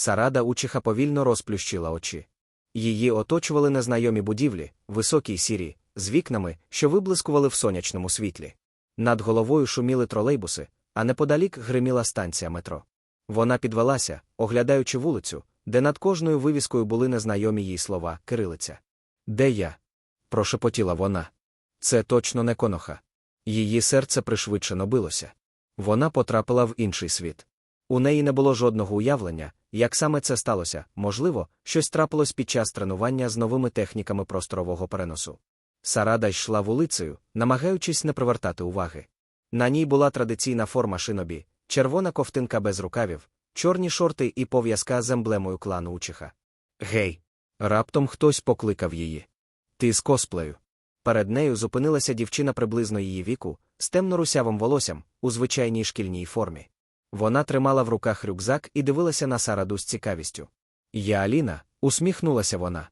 Сарада Учиха повільно розплющила очі. Її оточували незнайомі будівлі, високі й сірі, з вікнами, що виблискували в сонячному світлі. Над головою шуміли тролейбуси, а неподалік гриміла станція метро. Вона підвелася, оглядаючи вулицю, де над кожною вивіскою були незнайомі їй слова кирилиця. Де я? прошепотіла вона. Це точно не коноха. Її серце пришвидшено билося. Вона потрапила в інший світ. У неї не було жодного уявлення, як саме це сталося, можливо, щось трапилось під час тренування з новими техніками просторового переносу. Сарада йшла вулицею, намагаючись не привертати уваги. На ній була традиційна форма шинобі, червона ковтинка без рукавів, чорні шорти і пов'язка з емблемою клану Учиха. Гей! Раптом хтось покликав її. Ти з косплею. Перед нею зупинилася дівчина приблизно її віку, з темно-русявим волоссям, у звичайній шкільній формі. Вона тримала в руках рюкзак і дивилася на Сараду з цікавістю. Я Аліна, усміхнулася вона.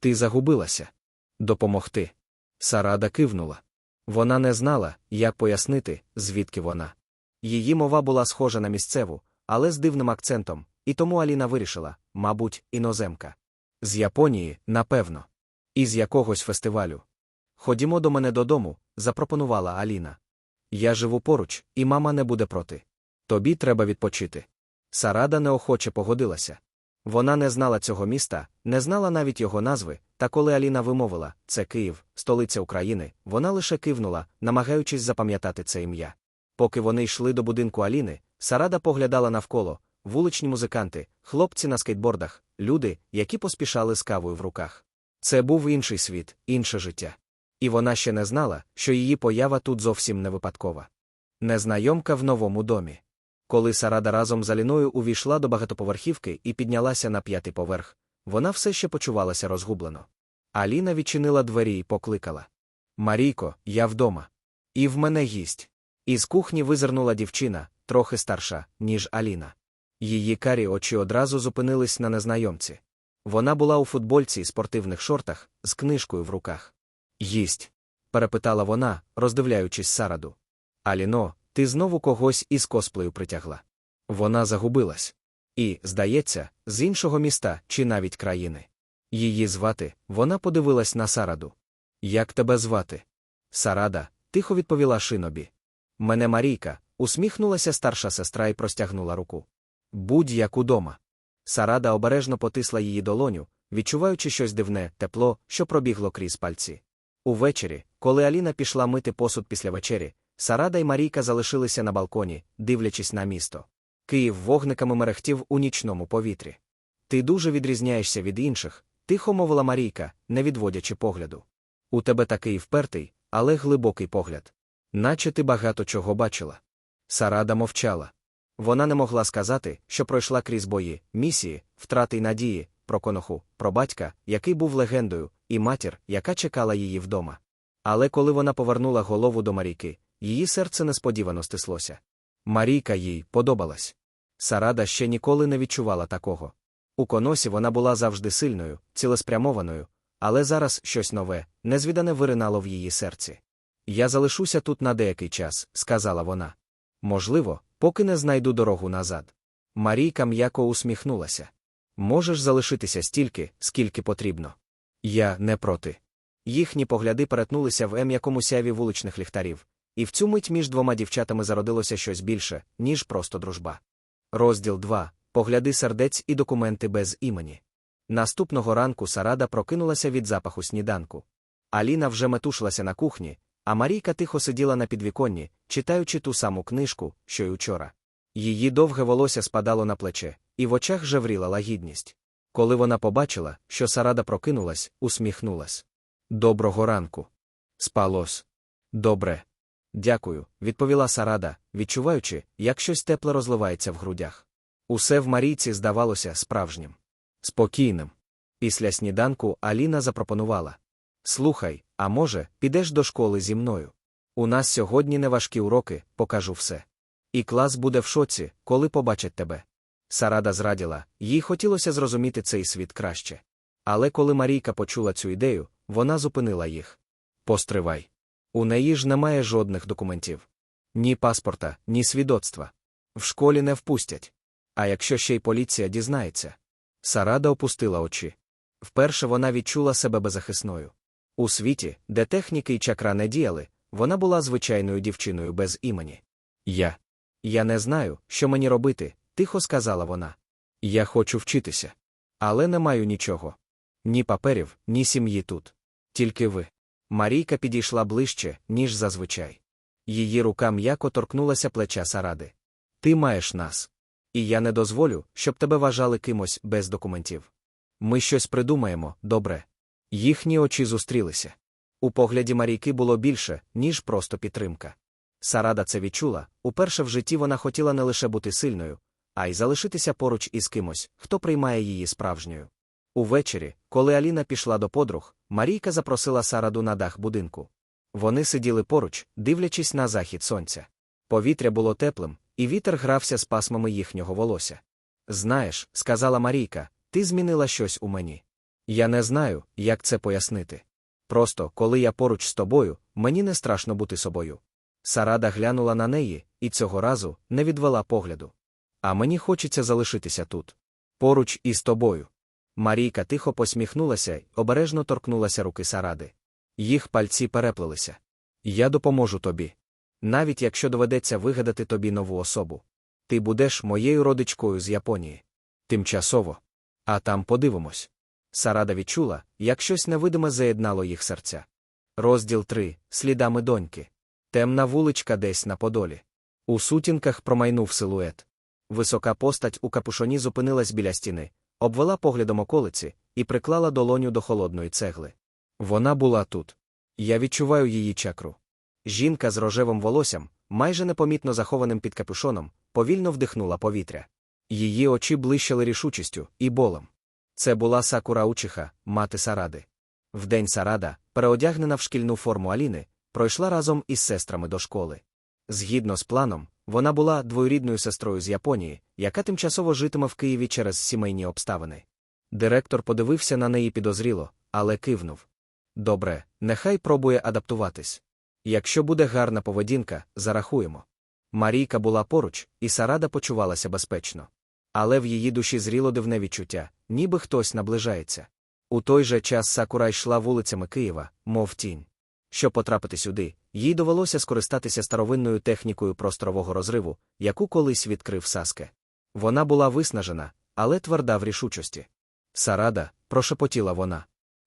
Ти загубилася. Допомогти. Сарада кивнула. Вона не знала, як пояснити, звідки вона. Її мова була схожа на місцеву, але з дивним акцентом, і тому Аліна вирішила, мабуть, іноземка. З Японії, напевно. І з якогось фестивалю. Ходімо до мене додому, запропонувала Аліна. Я живу поруч, і мама не буде проти. Тобі треба відпочити. Сарада неохоче погодилася. Вона не знала цього міста, не знала навіть його назви, та коли Аліна вимовила це Київ, столиця України, вона лише кивнула, намагаючись запам'ятати це ім'я. Поки вони йшли до будинку Аліни, Сарада поглядала навколо вуличні музиканти, хлопці на скейтбордах, люди, які поспішали з кавою в руках. Це був інший світ, інше життя. І вона ще не знала, що її поява тут зовсім не випадкова. Незнайомка в новому домі. Коли Сарада разом з Аліною увійшла до багатоповерхівки і піднялася на п'ятий поверх, вона все ще почувалася розгублено. Аліна відчинила двері і покликала Марійко, я вдома. І в мене їсть. Із кухні визирнула дівчина, трохи старша, ніж Аліна. Її карі очі одразу зупинились на незнайомці. Вона була у футбольці і спортивних шортах, з книжкою в руках. Їсть. перепитала вона, роздивляючись Сараду. Аліно, ти знову когось із косплею притягла. Вона загубилась. І, здається, з іншого міста чи навіть країни. Її звати, вона подивилась на Сараду. Як тебе звати? Сарада, тихо відповіла шинобі. Мене Марійка, усміхнулася старша сестра і простягнула руку. Будь як удома. Сарада обережно потисла її долоню, відчуваючи щось дивне, тепло, що пробігло крізь пальці. Увечері, коли Аліна пішла мити посуд після вечері, Сарада й Марійка залишилися на балконі, дивлячись на місто. Київ вогниками мерехтів у нічному повітрі. Ти дуже відрізняєшся від інших, тихо мовила Марійка, не відводячи погляду. У тебе такий впертий, але глибокий погляд. Наче ти багато чого бачила. Сарада мовчала. Вона не могла сказати, що пройшла крізь бої, місії, втрати й надії, про коноху, про батька, який був легендою, і матір, яка чекала її вдома. Але коли вона повернула голову до Марійки, її серце несподівано стислося. Марійка їй подобалась. Сарада ще ніколи не відчувала такого. У коносі вона була завжди сильною, цілеспрямованою, але зараз щось нове, незвідане виринало в її серці. Я залишуся тут на деякий час, сказала вона. Можливо, поки не знайду дорогу назад. Марійка м'яко усміхнулася. Можеш залишитися стільки, скільки потрібно. Я не проти. Їхні погляди перетнулися в ем'якому сяві вуличних ліхтарів, і в цю мить між двома дівчатами зародилося щось більше, ніж просто дружба. Розділ 2. Погляди сердець і документи без імені. Наступного ранку Сарада прокинулася від запаху сніданку. Аліна вже метушилася на кухні, а Марійка тихо сиділа на підвіконні, читаючи ту саму книжку, що й учора. Її довге волосся спадало на плече, і в очах жевріла лагідність. Коли вона побачила, що Сарада прокинулась, усміхнулась. Доброго ранку. Спалось. Добре. Дякую, відповіла Сарада, відчуваючи, як щось тепле розливається в грудях. Усе в Марійці здавалося справжнім. Спокійним. Після сніданку Аліна запропонувала Слухай, а може, підеш до школи зі мною? У нас сьогодні неважкі уроки, покажу все. І клас буде в шоці, коли побачить тебе. Сарада зраділа, їй хотілося зрозуміти цей світ краще. Але коли Марійка почула цю ідею, вона зупинила їх. Постривай. У неї ж немає жодних документів. Ні паспорта, ні свідоцтва. В школі не впустять. А якщо ще й поліція дізнається? Сарада опустила очі. Вперше вона відчула себе беззахисною. У світі, де техніки і чакра не діяли, вона була звичайною дівчиною без імені. Я. Я не знаю, що мені робити, тихо сказала вона. Я хочу вчитися. Але не маю нічого. Ні паперів, ні сім'ї тут. Тільки ви. Марійка підійшла ближче, ніж зазвичай. Її рука м'яко торкнулася плеча Саради. Ти маєш нас. І я не дозволю, щоб тебе вважали кимось без документів. Ми щось придумаємо, добре. Їхні очі зустрілися. У погляді Марійки було більше, ніж просто підтримка. Сарада це відчула, уперше в житті вона хотіла не лише бути сильною, а й залишитися поруч із кимось, хто приймає її справжньою. Увечері, коли Аліна пішла до подруг, Марійка запросила Сараду на дах будинку. Вони сиділи поруч, дивлячись на захід сонця. Повітря було теплим, і вітер грався з пасмами їхнього волосся. Знаєш, сказала Марійка, ти змінила щось у мені. Я не знаю, як це пояснити. Просто, коли я поруч з тобою, мені не страшно бути собою. Сарада глянула на неї і цього разу не відвела погляду. А мені хочеться залишитися тут. Поруч із тобою. Марійка тихо посміхнулася й обережно торкнулася руки Саради. Їх пальці переплелися. Я допоможу тобі. Навіть якщо доведеться вигадати тобі нову особу. Ти будеш моєю родичкою з Японії. Тимчасово. А там подивимось. Сарада відчула, як щось невидиме заєднало їх серця. Розділ 3. Слідами доньки. Темна вуличка десь на Подолі. У сутінках промайнув силует. Висока постать у капушоні зупинилась біля стіни, обвела поглядом околиці і приклала долоню до холодної цегли. Вона була тут. Я відчуваю її чакру. Жінка з рожевим волоссям, майже непомітно захованим під капюшоном, повільно вдихнула повітря. Її очі блищали рішучістю і болем. Це була Сакура Учиха, мати Саради. Вдень Сарада, переодягнена в шкільну форму Аліни, пройшла разом із сестрами до школи. Згідно з планом, вона була двоюрідною сестрою з Японії, яка тимчасово житиме в Києві через сімейні обставини. Директор подивився на неї підозріло, але кивнув. Добре, нехай пробує адаптуватись. Якщо буде гарна поведінка, зарахуємо. Марійка була поруч, і Сарада почувалася безпечно. Але в її душі зріло дивне відчуття, ніби хтось наближається. У той же час Сакура йшла вулицями Києва, мов тінь. Щоб потрапити сюди, їй довелося скористатися старовинною технікою просторового розриву, яку колись відкрив Саске. Вона була виснажена, але тверда в рішучості. Сарада, прошепотіла вона.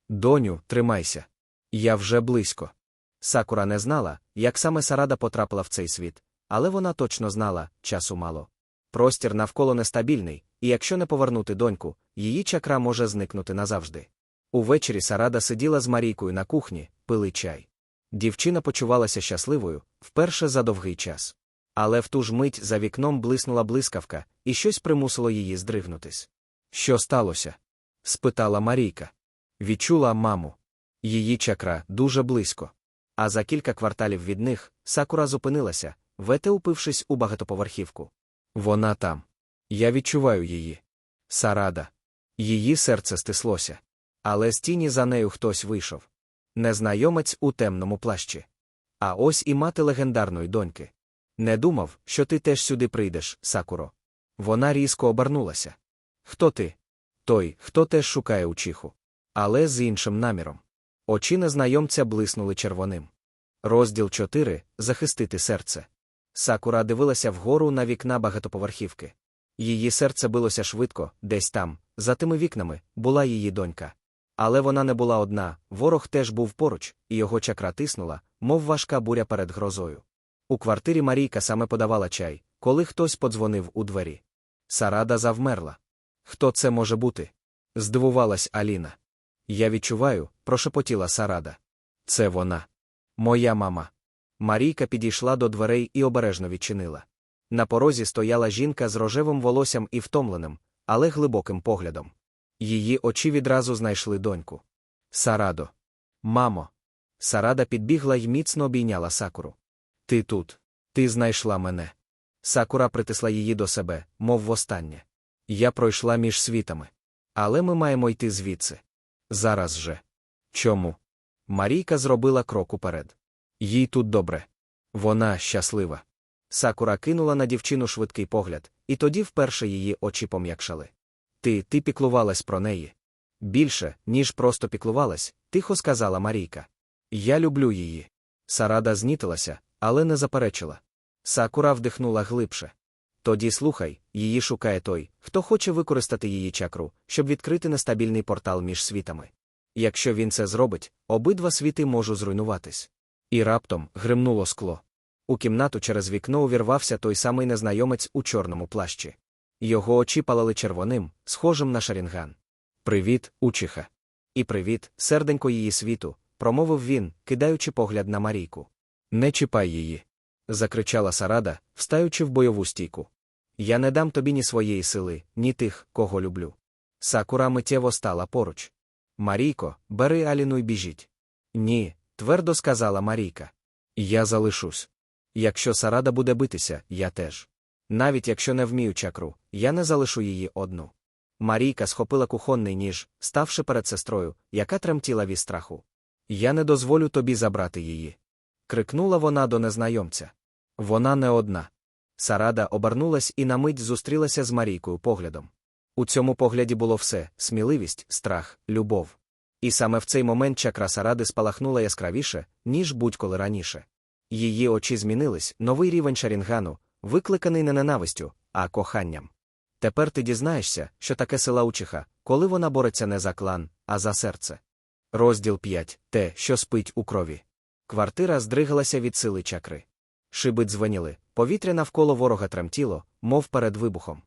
Доню, тримайся. Я вже близько. Сакура не знала, як саме Сарада потрапила в цей світ, але вона точно знала, часу мало. Простір навколо нестабільний, і якщо не повернути доньку, її чакра може зникнути назавжди. Увечері Сарада сиділа з Марійкою на кухні, пили чай. Дівчина почувалася щасливою вперше за довгий час. Але в ту ж мить за вікном блиснула блискавка, і щось примусило її здригнутись. Що сталося? спитала Марійка. Відчула маму. Її чакра дуже близько. А за кілька кварталів від них Сакура зупинилася, вете упившись у багатоповерхівку. Вона там. Я відчуваю її. Сарада. Її серце стислося. Але з тіні за нею хтось вийшов. Незнайомець у темному плащі. А ось і мати легендарної доньки. Не думав, що ти теж сюди прийдеш, Сакуро. Вона різко обернулася. Хто ти? Той, хто теж шукає учиху. Але з іншим наміром. Очі незнайомця блиснули червоним. Розділ 4. Захистити серце. Сакура дивилася вгору на вікна багатоповерхівки. Її серце билося швидко, десь там, за тими вікнами, була її донька. Але вона не була одна, ворог теж був поруч, і його чакра тиснула, мов важка буря перед грозою. У квартирі Марійка саме подавала чай, коли хтось подзвонив у двері. Сарада завмерла. Хто це може бути? здивувалась Аліна. Я відчуваю, прошепотіла Сарада. Це вона. Моя мама. Марійка підійшла до дверей і обережно відчинила. На порозі стояла жінка з рожевим волоссям і втомленим, але глибоким поглядом. Її очі відразу знайшли доньку. Сарадо. Мамо. Сарада підбігла й міцно обійняла сакуру. Ти тут. Ти знайшла мене. Сакура притисла її до себе, мов востаннє. Я пройшла між світами. Але ми маємо йти звідси. Зараз же. Чому? Марійка зробила крок уперед. Їй тут добре. Вона щаслива. Сакура кинула на дівчину швидкий погляд, і тоді вперше її очі пом'якшали. Ти, ти піклувалась про неї. Більше, ніж просто піклувалась, тихо сказала Марійка. Я люблю її. Сарада знітилася, але не заперечила. Сакура вдихнула глибше. Тоді слухай, її шукає той, хто хоче використати її чакру, щоб відкрити нестабільний портал між світами. Якщо він це зробить, обидва світи можуть зруйнуватись. І раптом гримнуло скло. У кімнату через вікно увірвався той самий незнайомець у чорному плащі. Його очі палали червоним, схожим на шарінган. Привіт, учиха. І привіт, серденько її світу, промовив він, кидаючи погляд на Марійку. Не чіпай її. закричала Сарада, встаючи в бойову стійку. Я не дам тобі ні своєї сили, ні тих, кого люблю. Сакура миттєво стала поруч. Марійко, бери Аліну й біжіть. Ні, твердо сказала Марійка. Я залишусь. Якщо Сарада буде битися, я теж. Навіть якщо не вмію чакру, я не залишу її одну. Марійка схопила кухонний ніж, ставши перед сестрою, яка тремтіла від страху. Я не дозволю тобі забрати її. крикнула вона до незнайомця. Вона не одна. Сарада обернулась і на мить зустрілася з Марійкою поглядом. У цьому погляді було все сміливість, страх, любов. І саме в цей момент чакра Саради спалахнула яскравіше, ніж будь-коли раніше. Її очі змінились, новий рівень шарінгану, викликаний не ненавистю, а коханням. Тепер ти дізнаєшся, що таке сила учиха, коли вона бореться не за клан, а за серце. Розділ 5. Те, що спить у крові. Квартира здригалася від сили чакри. Шиби дзвеніли, повітря навколо ворога тремтіло, мов перед вибухом.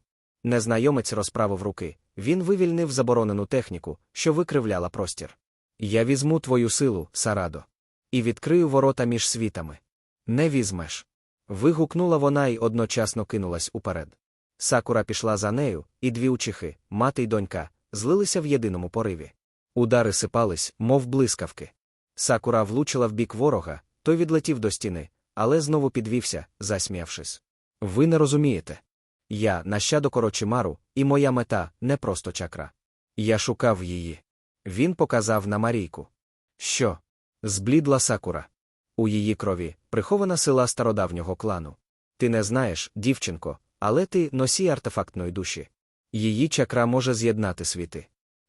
Незнайомець розправив руки, він вивільнив заборонену техніку, що викривляла простір. Я візьму твою силу, Сарадо. І відкрию ворота між світами. Не візьмеш. Вигукнула вона і одночасно кинулась уперед. Сакура пішла за нею, і дві учихи, мати й донька, злилися в єдиному пориві. Удари сипались, мов блискавки. Сакура влучила в бік ворога, той відлетів до стіни, але знову підвівся, засміявшись. Ви не розумієте. Я нащадок Орочимару, і моя мета не просто чакра. Я шукав її. Він показав на Марійку. Що? Зблідла сакура. У її крові прихована сила стародавнього клану. Ти не знаєш, дівчинко, але ти носій артефактної душі. Її чакра може з'єднати світи.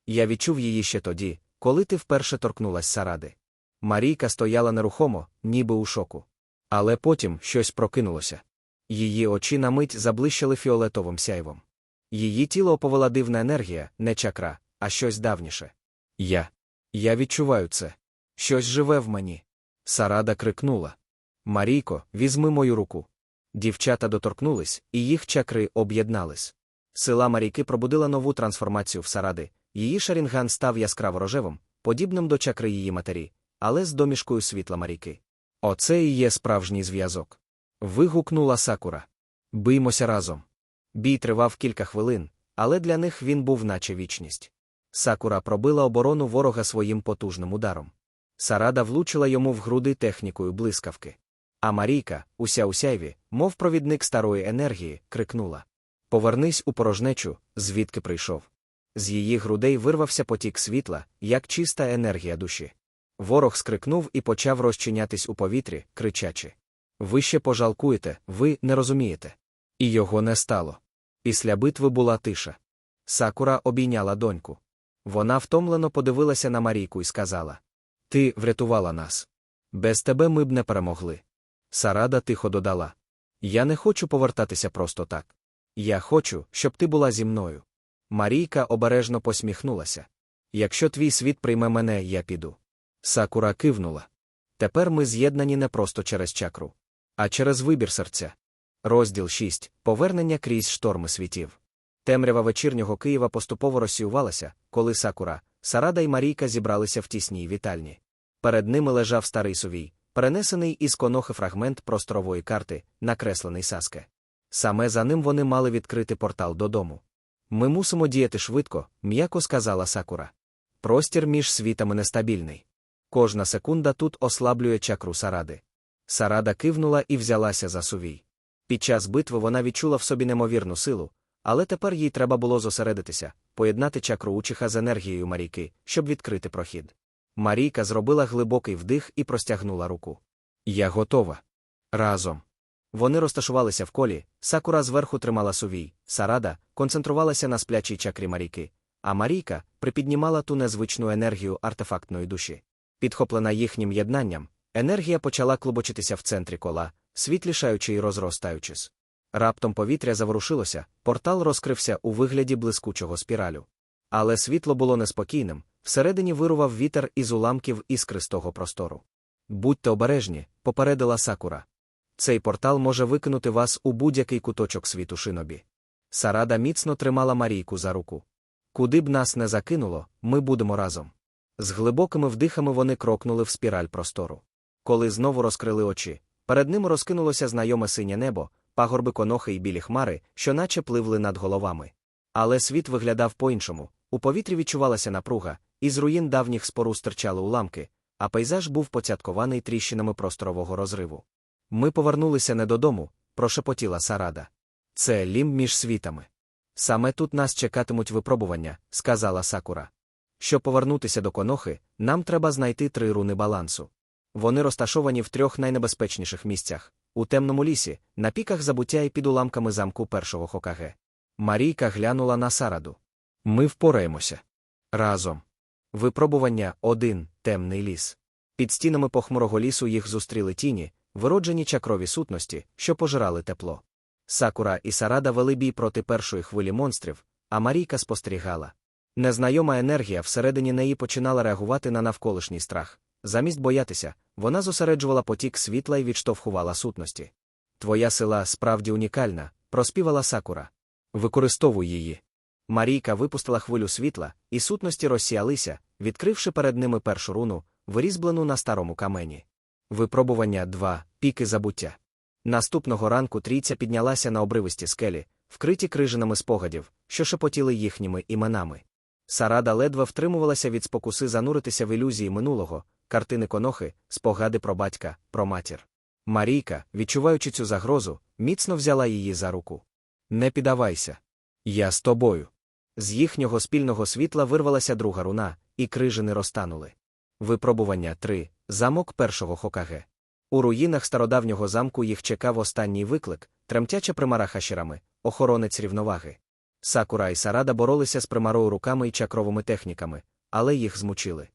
Я відчув її ще тоді, коли ти вперше торкнулась Саради. Марійка стояла нерухомо, ніби у шоку. Але потім щось прокинулося. Її очі на мить заблищили фіолетовим сяйвом. Її тіло оповела дивна енергія, не чакра, а щось давніше. Я. Я відчуваю це. Щось живе в мені. Сарада крикнула. Марійко, візьми мою руку. Дівчата доторкнулись, і їх чакри об'єднались. Сила Марійки пробудила нову трансформацію в Саради. Її шарінган став яскраво рожевим, подібним до чакри її матері, але з домішкою світла Марійки. Оце і є справжній зв'язок. Вигукнула Сакура. Биймося разом. Бій тривав кілька хвилин, але для них він був наче вічність. Сакура пробила оборону ворога своїм потужним ударом. Сарада влучила йому в груди технікою блискавки. А Марійка, уся у сяйві, мов провідник старої енергії, крикнула Повернись у порожнечу, звідки прийшов. З її грудей вирвався потік світла, як чиста енергія душі. Ворог скрикнув і почав розчинятись у повітрі, кричачи Ви ще пожалкуєте, ви не розумієте. І його не стало. Після битви була тиша. Сакура обійняла доньку. Вона втомлено подивилася на Марійку і сказала Ти врятувала нас. Без тебе ми б не перемогли. Сарада тихо додала Я не хочу повертатися просто так. Я хочу, щоб ти була зі мною. Марійка обережно посміхнулася. Якщо твій світ прийме мене, я піду. Сакура кивнула. Тепер ми з'єднані не просто через чакру, а через вибір серця. Розділ 6. Повернення крізь шторми світів. Темрява вечірнього Києва поступово розсіювалася, коли Сакура, Сарада і Марійка зібралися в тісній вітальні. Перед ними лежав старий сувій, перенесений із конохи фрагмент просторової карти, накреслений Саске. Саме за ним вони мали відкрити портал додому. Ми мусимо діяти швидко, м'яко сказала Сакура. Простір між світами нестабільний. Кожна секунда тут ослаблює чакру Саради. Сарада кивнула і взялася за сувій. Під час битви вона відчула в собі немовірну силу, але тепер їй треба було зосередитися, поєднати чакру учиха з енергією Марійки, щоб відкрити прохід. Марійка зробила глибокий вдих і простягнула руку. Я готова. Разом. Вони розташувалися в колі, сакура зверху тримала сувій, сарада концентрувалася на сплячій чакрі Марійки, а Марійка припіднімала ту незвичну енергію артефактної душі. Підхоплена їхнім єднанням, енергія почала клубочитися в центрі кола, світлішаючи і розростаючись. Раптом повітря заворушилося, портал розкрився у вигляді блискучого спіралю. Але світло було неспокійним, всередині вирував вітер із уламків іскристого простору. Будьте обережні, попередила Сакура. Цей портал може викинути вас у будь-який куточок світу шинобі. Сарада міцно тримала Марійку за руку. Куди б нас не закинуло, ми будемо разом. З глибокими вдихами вони крокнули в спіраль простору. Коли знову розкрили очі, перед ними розкинулося знайоме синє небо, пагорби конохи й білі хмари, що наче пливли над головами. Але світ виглядав по-іншому, у повітрі відчувалася напруга, із руїн давніх спору стирчали уламки, а пейзаж був поцяткований тріщинами просторового розриву. Ми повернулися не додому, прошепотіла Сарада. Це лім між світами. Саме тут нас чекатимуть випробування, сказала Сакура. Щоб повернутися до конохи, нам треба знайти три руни балансу. Вони розташовані в трьох найнебезпечніших місцях у темному лісі, на піках забуття і під уламками замку першого Хокаге. Марійка глянула на Сараду. Ми впораємося. Разом. Випробування один темний ліс. Під стінами похмурого лісу їх зустріли тіні, вироджені чакрові сутності, що пожирали тепло. Сакура і Сарада вели бій проти першої хвилі монстрів, а Марійка спостерігала. Незнайома енергія всередині неї починала реагувати на навколишній страх. Замість боятися, вона зосереджувала потік світла і відштовхувала сутності. Твоя сила справді унікальна, проспівала Сакура. Використовуй її. Марійка випустила хвилю світла, і сутності розсіялися, відкривши перед ними першу руну, вирізблену на старому камені. Випробування 2. Піки забуття. Наступного ранку трійця піднялася на обривисті скелі, вкриті крижинами спогадів, що шепотіли їхніми іменами. Сарада ледве втримувалася від спокуси зануритися в ілюзії минулого, картини конохи, спогади про батька, про матір. Марійка, відчуваючи цю загрозу, міцно взяла її за руку. Не піддавайся. Я з тобою. З їхнього спільного світла вирвалася друга руна, і крижини розтанули. Випробування 3. Замок першого Хокаге. У руїнах стародавнього замку їх чекав останній виклик, тремтяча примара хашірами, охоронець рівноваги. Сакура і Сарада боролися з примарою руками і чакровими техніками, але їх змучили.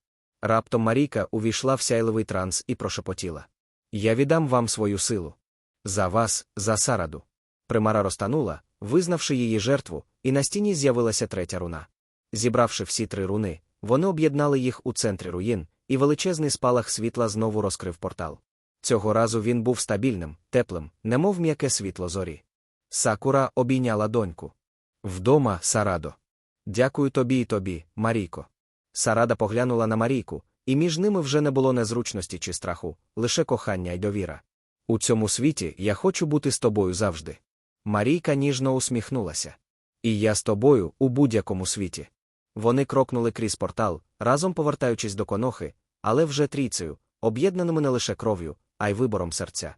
Раптом Марійка увійшла в сяйливий транс і прошепотіла. Я віддам вам свою силу. За вас, за Сараду. Примара розтанула, визнавши її жертву, і на стіні з'явилася третя руна. Зібравши всі три руни, вони об'єднали їх у центрі руїн, і величезний спалах світла знову розкрив портал. Цього разу він був стабільним, теплим, немов м'яке світло зорі. Сакура обійняла доньку. Вдома, Сарадо. Дякую тобі і тобі, Марійко. Сарада поглянула на Марійку, і між ними вже не було незручності чи страху, лише кохання й довіра. У цьому світі я хочу бути з тобою завжди. Марійка ніжно усміхнулася. І я з тобою у будь-якому світі. Вони крокнули крізь портал, разом повертаючись до конохи, але вже трійцею, об'єднаними не лише кров'ю, а й вибором серця.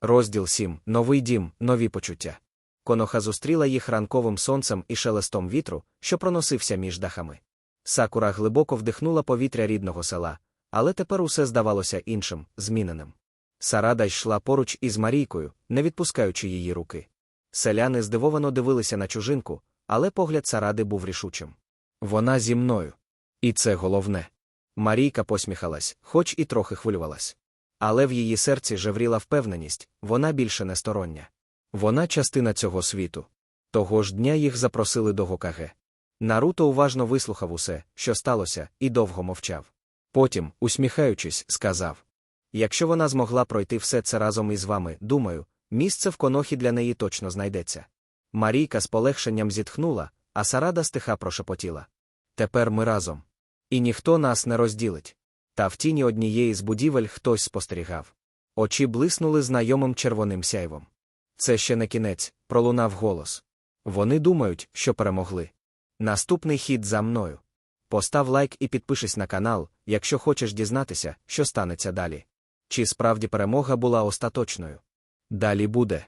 Розділ 7. Новий дім, нові почуття. Коноха зустріла їх ранковим сонцем і шелестом вітру, що проносився між дахами. Сакура глибоко вдихнула повітря рідного села, але тепер усе здавалося іншим, зміненим. Сарада йшла поруч із Марійкою, не відпускаючи її руки. Селяни здивовано дивилися на чужинку, але погляд Саради був рішучим. Вона зі мною. І це головне. Марійка посміхалась, хоч і трохи хвилювалась. Але в її серці жевріла впевненість, вона більше не стороння. Вона частина цього світу. Того ж дня їх запросили до Гокаге. Наруто уважно вислухав усе, що сталося, і довго мовчав. Потім, усміхаючись, сказав: Якщо вона змогла пройти все це разом із вами, думаю, місце в конохі для неї точно знайдеться. Марійка з полегшенням зітхнула, а Сарада стиха прошепотіла. Тепер ми разом. І ніхто нас не розділить. Та в тіні однієї з будівель хтось спостерігав. Очі блиснули знайомим червоним сяйвом. Це ще не кінець, пролунав голос. Вони думають, що перемогли. Наступний хід за мною. Постав лайк і підпишись на канал, якщо хочеш дізнатися, що станеться далі. Чи справді перемога була остаточною? Далі буде.